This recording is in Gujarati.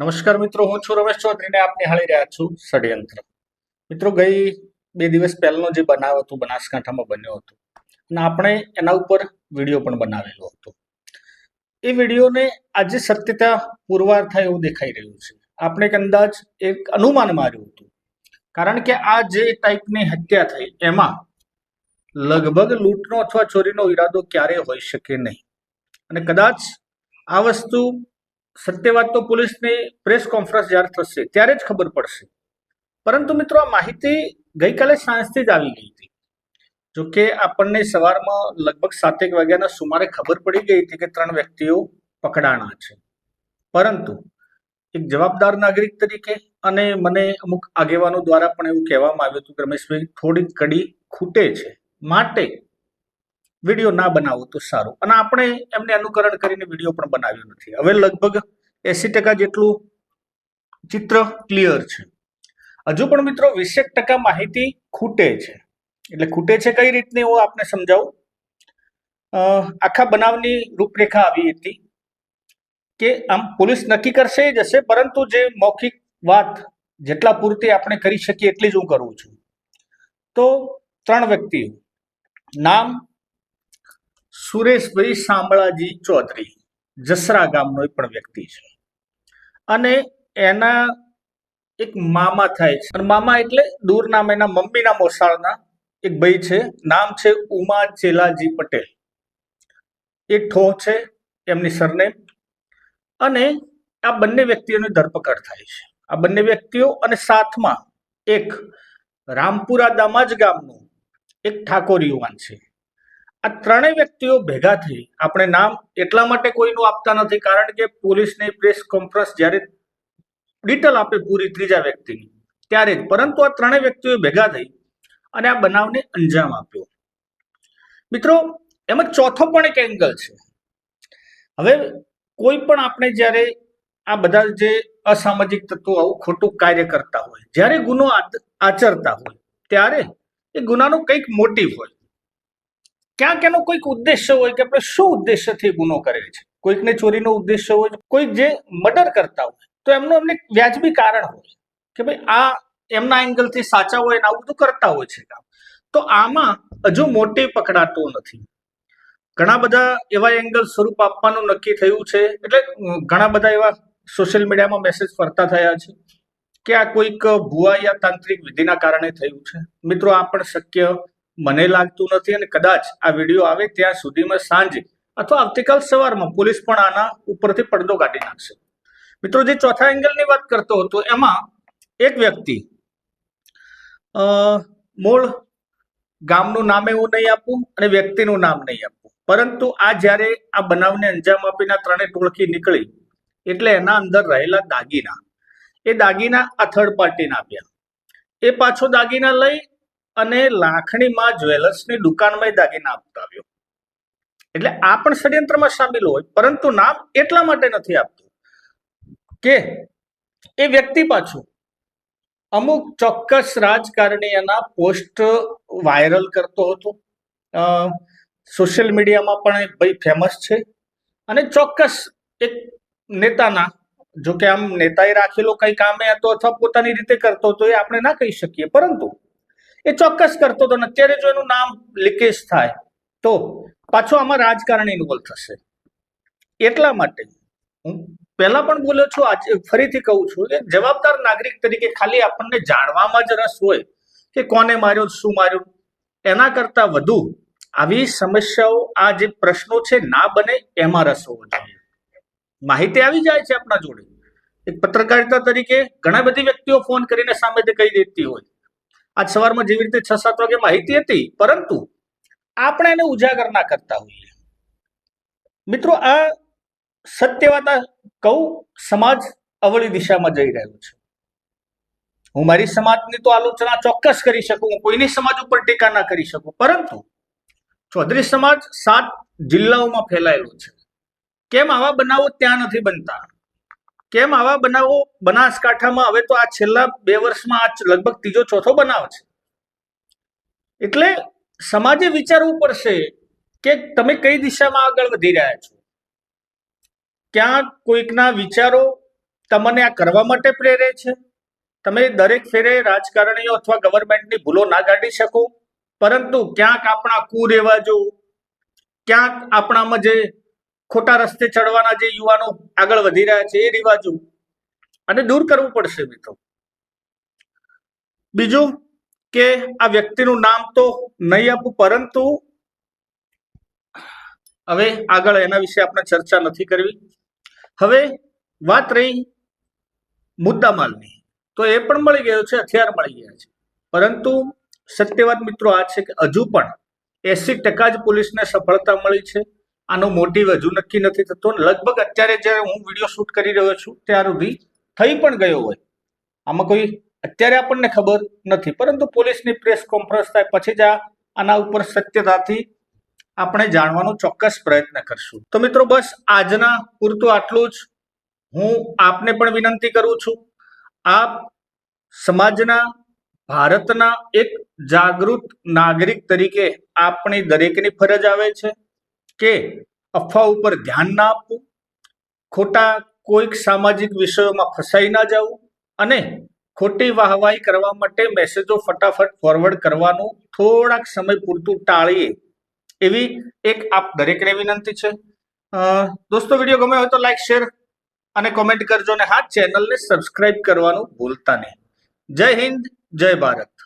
નમસ્કાર મિત્રો, હું છું રમેશ ચૌધરીને આપ નિહાળી રહ્યા છું ષડયંત્ર. મિત્રો, ગઈ બે દિવસ પહેલાનો જે બનાવ હતો, બનાસકાંઠામાં બન્યો હતો, અને આપણે એના ઉપર વીડિયો પણ બનાવેલો હતો. એ વિડીયોને આજે સત્યતા પુરવાર થાય એવું દેખાઈ રહ્યું છે. આપણે એક અંદાજ, એક અનુમાન માર્યું હતું. કારણ કે આ જે ટાઈપની હત્યા થઈ, એમાં લગભગ લૂંટનો અથવા ચોરીનો ઈરાદો ક્યારેય હોઈ શકે નહીં. અને કદાચ આ વસ્તુ સત્યવાદ તો પોલીસની પ્રેસ કોન્ફરન્સ જ્યારે થશે, ત્યારે જ ખબર પડશે. પરંતુ મિત્રો, આ માહિતી ગઈકાલે સાંજથી જ આવી ગઈ હતી. જો કે આપણને સવારમાં લગભગ સાતેક વાગ્યાના સુમારે ખબર પડી ગઈ હતી કે ત્રણ વ્યક્તિઓ પકડાણા છે. પરંતુ એક જવાબદાર નાગરિક તરીકે અને મને અમુક આગેવાનો દ્વારા પણ એવું કહેવામાં આવ્યું હતું કે રમેશભાઈ થોડી કડી ખૂટે છે. માટે વીડિયો ના બનાવો તો સારું. અને આપણે એમને અનુકરણ કરીને વીડિયો પણ બનાવ્યો નથી. હવે લગભગ એસી ટકા જેટલું ચિત્ર ક્લિયર છે. હજુ પણ મિત્રો વીસેક ટકા માહિતી ખૂટે છે. એટલે ખૂટે છે કઈ રીતની હું આપને સમજાવું? આખા બનાવની રૂપરેખા આવી હતી કે આમ પોલીસ નક્કી કરશે જ હશે, પરંતુ જે મૌખિક વાત જેટલા પૂરતી આપણે કરી શકીએ એટલી જ હું કરું છું. તો ત્રણ વ્યક્તિઓ. નામ સુરેશભાઈ શામળાજી ચૌધરી જસરા ગામનો પણ વ્યક્તિ છે. અને એના એક મામા થાય છે. અને મામા એટલે દૂર નામ એના મમ્મીના મોસાળના એક ભાઈ છે. નામ છે ઉમા ચેલાજી પટેલ. એ ઠો છે એમની સરનેમ. અને આ બંને વ્યક્તિઓની ધરપકડ થાય છે. આ બંને વ્યક્તિઓ અને સાથમાં એક રામપુરા દામાજ ગામનું એક ઠાકોર યુવાન છે. આ ત્રણેય વ્યક્તિઓ ભેગા થઈ આપણે નામ એટલા માટે કોઈનું આપતા નથી, કારણ કે પોલીસની પ્રેસ કોન્ફરન્સ જ્યારે ડિટેલ આપે પૂરી ત્રીજા વ્યક્તિની, ત્યારે જ. પરંતુ આ ત્રણેય વ્યક્તિઓ ભેગા થઈ અને આ બનાવને અંજામ આપ્યો. મિત્રો, એમાં ચોથો પણ એક એંગલ છે. હવે કોઈ પણ આપણે જ્યારે આ બધા જે અસામાજિક તત્વો આવું ખોટું કાર્ય કરતા હોય, જ્યારે ગુનો આચરતા હોય, ત્યારે એ ગુનાનો કંઈક મોટિવ હોય. ક્યાંક એનો કોઈક ઉદ્દેશ્ય હોય કે આપણે શું ઉદ્દેશ્યથી ગુનો કરે છે. કોઈકને ચોરીનો ઉદ્દેશ્ય હોય, કોઈક જે મર્ડર કરતા હોય, તો એમનું એમને વ્યાજબી કારણ હોય કે ભાઈ આ એમના એંગલથી સાચા હોય ને આવું બધું કરતા હોય છે કામ. તો આમાં હજુ મોટી પકડાતો નથી. ઘણા બધા એવા એંગલ સ્વરૂપ આપવાનું નક્કી થયું છે. એટલે ઘણા બધા એવા સોશિયલ મીડિયામાં મેસેજ ફરતા થયા છે કે આ કોઈક ભુવા યા તાંત્રિક વિધિના કારણે થયું છે. મિત્રો, આ પણ શક્ય મને લાગતું નથી અને કદાચ આ વીડિયો આવે ત્યાં સુધીમાં સાંજે અથવા આવતીકાલ સવારમાં પોલીસ પણ આના ઉપરથી પડદો કાઢી નાખશે. મિત્રો, જે ચોથા એંગલની વાત કરતો હતો, એમાં એક વ્યક્તિ મૂળ ગામનું નામ એવું નહીં આપું અને વ્યક્તિનું નામ નહીં આપવું પરંતુ આ જ્યારે આ બનાવને અંજામ આપીને ત્રણેય ટોળકી નીકળી, એટલે એના અંદર રહેલા દાગીના. એ દાગીના આ થર્ડ પાર્ટીને આપ્યા. એ પાછો દાગીના લઈ અને લાખણીમાં જ્વેલર્સની દુકાનમાં દાગીના આપતા આવ્યો. એટલે આ પણ ષડયંત્રમાં સામેલ હોય, પરંતુ નામ એટલા માટે નથી આપતું કે એ વ્યક્તિ પાછું અમુક ચોક્કસ રાજકારણી એના પોસ્ટ વાયરલ કરતો હતો. સોશિયલ મીડિયામાં પણ એ ભાઈ ફેમસ છે અને ચોક્કસ એક નેતાના, જો કે આમ નેતાએ રાખેલો કંઈ કામે હતો અથવા પોતાની રીતે કરતો હતો એ આપણે ના કહી શકીએ. પરંતુ એ ચોક્કસ કરતો હતો ને અત્યારે જો એનું નામ લીકેજ થાય, તો પાછો આમાં રાજકારણ ઇન્વોલ્વ થશે. એટલા માટે હું પહેલા પણ બોલ્યો છું, આજે ફરીથી કહું છું કે જવાબદાર નાગરિક તરીકે ખાલી આપણને જાણવામાં જ રસ હોય કે કોને માર્યો, શું માર્યું. એના કરતા વધુ આવી સમસ્યાઓ, આ જે પ્રશ્નો છે, ના બને એમાં રસ હોવો જોઈએ. માહિતી આવી જાય છે આપણા જોડે. એક પત્રકારિતા તરીકે ઘણા બધી વ્યક્તિઓ ફોન કરીને સામેથી કહી દેતી હોય. આજ સવારમાં જેવી રીતે છ સાત વાગે માહિતી હતી, પરંતુ આપણે એને ઉજાગર ના કરતા હોઈએ. મિત્રો, આ સત્યવાતા કહું, સમાજ અવળી દિશામાં જઈ રહ્યો છે. હું મારી સમાજની તો આલોચના ચોક્કસ કરી શકું, હું કોઈની સમાજ ઉપર ટીકા ના કરી શકું, પરંતુ ચૌધરી સમાજ સાત જિલ્લાઓમાં ફેલાયેલો છે. કેમ આવા બનાવો ત્યાં નથી બનતા? કેમ આવા બનાવો? બનાસકાંઠામાં હવે તો આ છેલ્લા બે વર્ષમાં આ લગભગ ત્રીજો ચોથો બનાવ છે. એટલે સમાજે વિચારવું પડશે કે તમે કઈ દિશામાં આગળ વધી રહ્યા છો? ક્યાં કોઈકના વિચારો તમને આ કરવા માટે પ્રેરે છે? તમે દરેક ફેરે રાજકારણીઓ અથવા ગવર્મેન્ટની ભૂલો ના કાઢી શકો, પરંતુ ક્યાંક આપણા કુરિવાજો, ક્યાંક આપણામાં જે ખોટા રસ્તે ચડવાના જે યુવાનો આગળ વધી રહ્યા છે એ રિવાજો અને દૂર કરવું પડશે મિત્રો. બીજું કે આ વ્યક્તિનું નામ તો નહીં આપું, પરંતુ હવે આગળ એના વિશે આપણે ચર્ચા નથી કરવી. હવે વાત રહી મુદ્દામાલની. તો એ પણ મળી ગયો છે, હથિયાર મળી ગયા છે. પરંતુ સત્યવાદ મિત્રો આ છે કે હજુ પણ એસી ટકા જ પોલીસને સફળતા મળી છે. આનો મોટિવ હજુ નક્કી નથી થતો. લગભગ અત્યારે જ્યારે હું વીડિયો શૂટ કરી રહ્યો છું ત્યાર સુધી થઈ પણ ગયો હોય. આમાં કોઈ, અત્યારે આપણને ખબર નથી. પરંતુ પોલીસની પ્રેસ કોન્ફરન્સ થાય પછી જ આના ઉપર સત્યતાથી આપણે જાણવાનો ચોક્કસ પ્રયત્ન કરશું. તો મિત્રો બસ આજના પૂરતું આટલું જ. હું આપને પણ વિનંતી કરું છું. આપ સમાજના, ભારતના એક જાગૃત નાગરિક તરીકે આપણી દરેકની ફરજ આવે છે. કે અફવા ઉપર ધ્યાન ના આપવું, ખોટા કોઈક સામાજિક વિષયોમાં ફસાઈ ના જવું અને ખોટી વાહવાહી કરવા માટે મેસેજો ફટાફટ ફોરવર્ડ કરવાનું થોડાક સમય પૂરતું ટાળીએ, એવી એક આપ દરેકને વિનંતી છે. દોસ્તો વીડિયો ગમે હોય તો લાઈક શેર અને કોમેન્ટ કરજો અને હા ચેનલને સબસ્ક્રાઇબ કરવાનું ભૂલતા નહીં. જય હિન્દ, જય ભારત.